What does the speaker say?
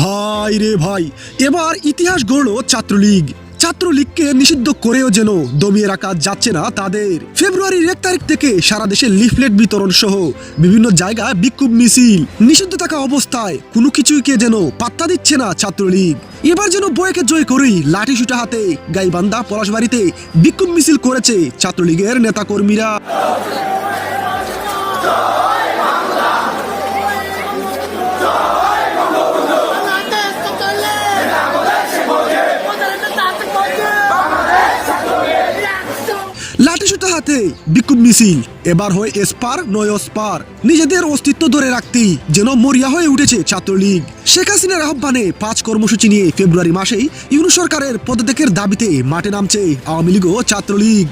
ভাই রে ভাই এবার ইতিহাস গড়ল ছাত্রলীগ। ছাত্রলীগকে নিষিদ্ধ করেও যেন দমিয়ে রাখা যাচ্ছে না তাদের। ফেব্রুয়ারির এক তারিখ থেকে সারা দেশে লিফলেট বিতরণ সহ বিভিন্ন জায়গায় বিক্ষোভ মিছিল। নিষিদ্ধ থাকা অবস্থায় কোনো কিছুইকে যেন পাত্তা দিচ্ছে না ছাত্রলীগ। এবার যেন বয়েকে জয় করেই লাঠি সুটা হাতে গাইবান্ধা পলাশবাড়িতে বিক্ষোভ মিছিল করেছে ছাত্রলীগের নেতাকর্মীরা। একশো হাতে বিক্ষোভ মিছিল। এবার হয় এসপার, নয় স্পার নিজেদের অস্তিত্ব ধরে রাখতেই যেন মরিয়া হয়ে উঠেছে ছাত্রলীগ। শেখ হাসিনার আহ্বানে পাঁচ কর্মসূচি নিয়ে ফেব্রুয়ারি মাসেই ইউনু সরকারের পদত্যাগের দাবিতে মাঠে নামছে আওয়ামী লীগ ও ছাত্রলীগ।